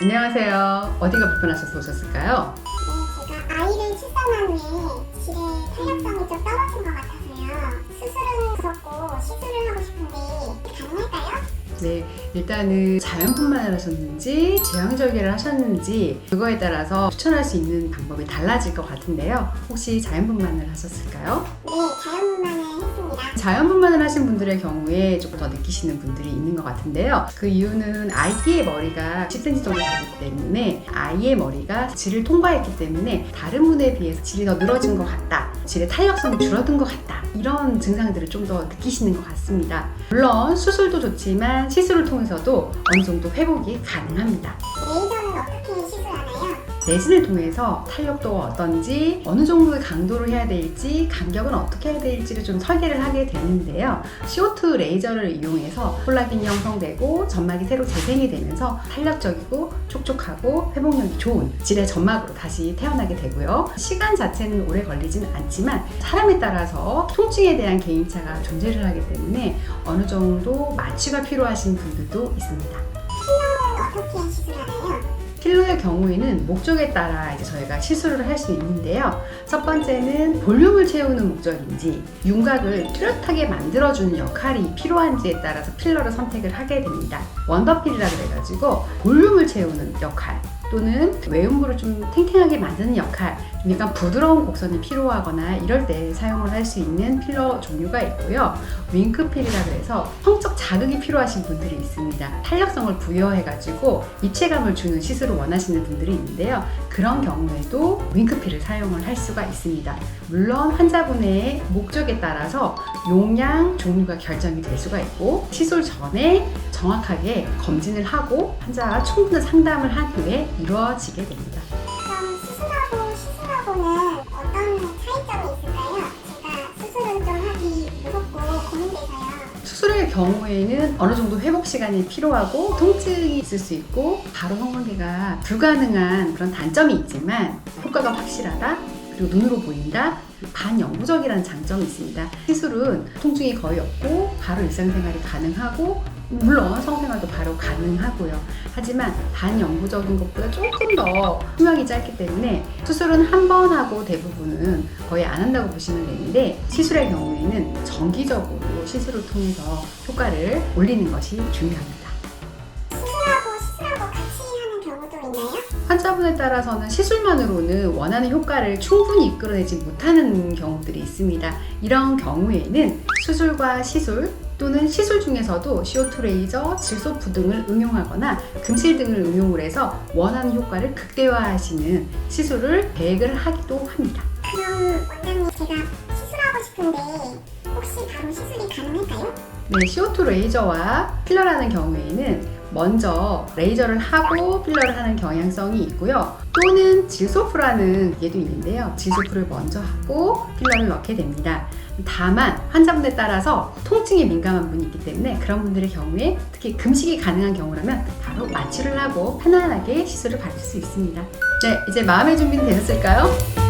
안녕하세요. 어디가 불편하셔서 오셨을까요? 네, 제가 아이를 출산한 후에 질의 탄력성이 좀 떨어진 것 같아서요. 수술은 무섭고 시술을 하고 싶은데 가능할까요? 네, 일단은 자연분만을 하셨는지 제왕절개를 하셨는지 그거에 따라서 추천할 수 있는 방법이 달라질 것 같은데요. 혹시 자연분만을 하셨을까요? 네, 자연분만을 했습니다. 자연분만을 하신 분들의 경우에 조금 더 느끼시는 분들이 있는 것 같은데요. 그 이유는 아이의 머리가 10cm 정도 되기 때문에 아이의 머리가 질을 통과했기 때문에 다른 분에 비해서 질이 더 늘어진 것 같다. 질의 탄력성이 줄어든 것 같다. 이런 증상들을 좀 더 느끼시는 것 같습니다. 물론 수술도 좋지만 시술을 통해서 도 어느 정도 회복이 가능합니다. 레이저는 어떻게 시술하나요? 레진을 통해서 탄력도가 어떤지 어느 정도의 강도를 해야 될지 간격은 어떻게 해야 될지를 좀 설계를 하게 되는데요. CO2 레이저를 이용해서 콜라겐이 형성되고 점막이 새로 재생이 되면서 탄력적이고 촉촉하고 회복력이 좋은 질의 점막으로 다시 태어나게 되고요. 시간 자체는 오래 걸리지는 않지만 사람에 따라서 통증에 대한 개인차가 존재를 하기 때문에 어느 정도 마취가 필요하신 분들도 있습니다. 필러는 어떻게 시술하나요? 필러의 경우에는 목적에 따라 이제 저희가 시술을 할 수 있는데요. 첫 번째는 볼륨을 채우는 목적인지 윤곽을 뚜렷하게 만들어주는 역할이 필요한지에 따라서 필러를 선택을 하게 됩니다. 원더필이라 그래가지고 볼륨을 채우는 역할 또는 외음부를 좀 탱탱하게 만드는 역할, 좀 약간 부드러운 곡선이 필요하거나 이럴 때 사용을 할 수 있는 필러 종류가 있고요. 윙크필이라 그래서 성적 자극이 필요하신 분들이 있습니다. 탄력성을 부여해가지고 입체감을 주는 시술을 원하시는 분들이 있는데요. 그런 경우에도 윙크필을 사용을 할 수가 있습니다. 물론 환자분의 목적에 따라서 용량, 종류가 결정이 될 수가 있고 시술 전에 정확하게 검진을 하고 환자와 충분한 상담을 한 후에 이루어지게 됩니다. 그럼 수술하고 시술하고는 어떤 차이점이 있을까요? 제가 수술은 좀 하기 무섭고 고민돼서요. 수술의 경우에는 어느 정도 회복 시간이 필요하고 통증이 있을 수 있고 바로 성관계가 불가능한 그런 단점이 있지만 효과가 확실하다 그리고 눈으로 보인다 반영구적이라는 장점이 있습니다 시술은 통증이 거의 없고 바로 일상생활이 가능하고 물론 성생활도 바로 가능하고요 하지만 반영구적인 것보다 조금 더 수명이 짧기 때문에 수술은 한 번 하고 대부분은 거의 안 한다고 보시면 되는데 시술의 경우에는 정기적으로 시술을 통해서 효과를 올리는 것이 중요합니다. 환자분에 따라서는 시술만으로는 원하는 효과를 충분히 이끌어내지 못하는 경우들이 있습니다. 이런 경우에는 수술과 시술 또는 시술 중에서도 CO2 레이저, 질소프 등을 응용하거나 금실 등을 응용을 해서 원하는 효과를 극대화하시는 시술을 계획을 하기도 합니다. 그럼 원장님 제가 시술하고 싶은데 혹시 바로 시술이 가능할까요? 네, CO2 레이저와 필러라는 경우에는 먼저 레이저를 하고 필러를 하는 경향성이 있고요. 또는 질소프라는 기계도 있는데요. 질소프를 먼저 하고 필러를 넣게 됩니다. 다만 환자분에 따라서 통증에 민감한 분이 있기 때문에 그런 분들의 경우에 특히 금식이 가능한 경우라면 바로 마취를 하고 편안하게 시술을 받을 수 있습니다. 네, 이제 마음의 준비는 되셨을까요?